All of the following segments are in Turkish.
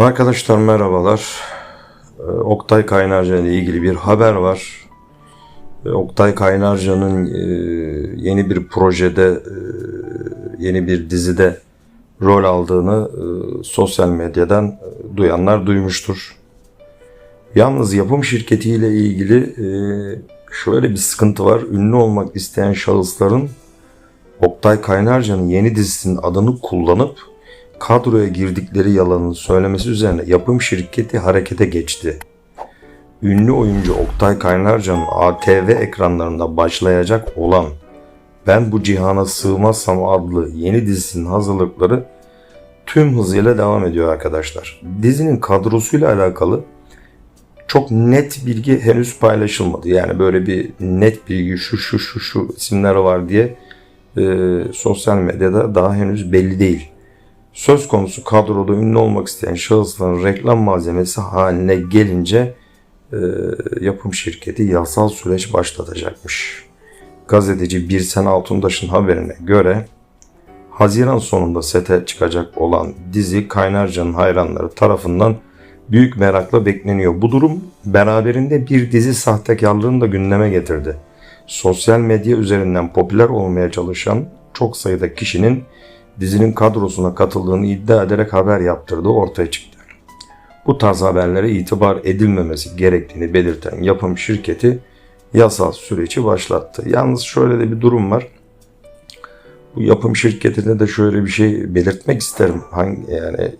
Arkadaşlar merhabalar. Ee, Oktay Kaynarca ile ilgili bir haber var. Ee, Oktay Kaynarca'nın e, yeni bir projede, e, yeni bir dizide rol aldığını e, sosyal medyadan duyanlar duymuştur. Yalnız yapım şirketiyle ilgili şöyle bir sıkıntı var. Ünlü olmak isteyen şahısların Oktay Kaynarca'nın yeni dizisinin adını kullanıp kadroya girdikleri yalanını söylemesi üzerine yapım şirketi harekete geçti. Ünlü oyuncu Oktay Kaynarca'nın ATV ekranlarında başlayacak olan Ben Bu Cihana Sığmazsam adlı yeni dizisinin hazırlıkları tüm hızıyla devam ediyor arkadaşlar. Dizinin kadrosuyla alakalı çok net bilgi henüz paylaşılmadı. Yani böyle bir net bilgi şu şu şu şu isimler var diye e, sosyal medyada daha henüz belli değil. Söz konusu kadroda ünlü olmak isteyen şahısların reklam malzemesi haline gelince e, yapım şirketi yasal süreç başlatacakmış. Gazeteci Birsen Altuntaş'ın haberine göre Haziran sonunda sete çıkacak olan dizi Kaynarca'nın hayranları tarafından büyük merakla bekleniyor. Bu durum beraberinde bir dizi sahtekarlığını da gündeme getirdi. Sosyal medya üzerinden popüler olmaya çalışan çok sayıda kişinin dizinin kadrosuna katıldığını iddia ederek haber yaptırdığı ortaya çıktı. Bu tarz haberlere itibar edilmemesi gerektiğini belirten yapım şirketi yasal süreci başlattı. Yalnız şöyle de bir durum var. Bu yapım şirketinde de şöyle bir şey belirtmek isterim. Hangi yani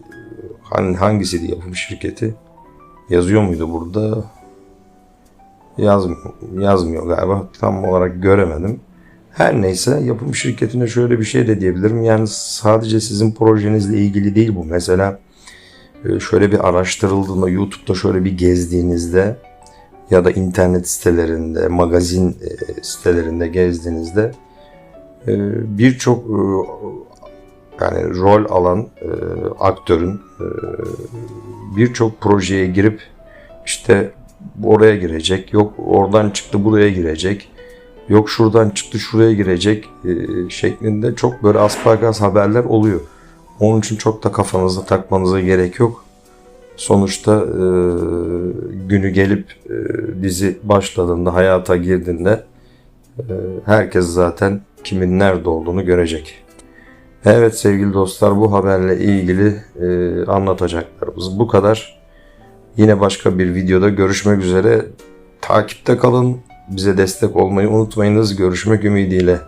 hangi hangisiydi yapım şirketi? Yazıyor muydu burada? Yazmıyor, yazmıyor galiba. Tam olarak göremedim. Her neyse yapım şirketine şöyle bir şey de diyebilirim. Yani sadece sizin projenizle ilgili değil bu. Mesela e, şöyle bir araştırıldığında YouTube'da şöyle bir gezdiğinizde ya da internet sitelerinde, magazin e, sitelerinde gezdiğinizde e, birçok yani rol alan aktörün birçok projeye girip işte oraya girecek, yok oradan çıktı buraya girecek, yok şuradan çıktı şuraya girecek e, şeklinde çok böyle aspargaz haberler oluyor. Onun için çok da kafanızda takmanıza gerek yok. Sonuçta e, günü gelip e, dizi başladığında, hayata girdiğinde e, herkes zaten kimin nerede olduğunu görecek. Evet sevgili dostlar bu haberle ilgili e, anlatacaklarımız bu kadar. Yine başka bir videoda görüşmek üzere. Takipte kalın. Bize destek olmayı unutmayınız. Görüşmek ümidiyle.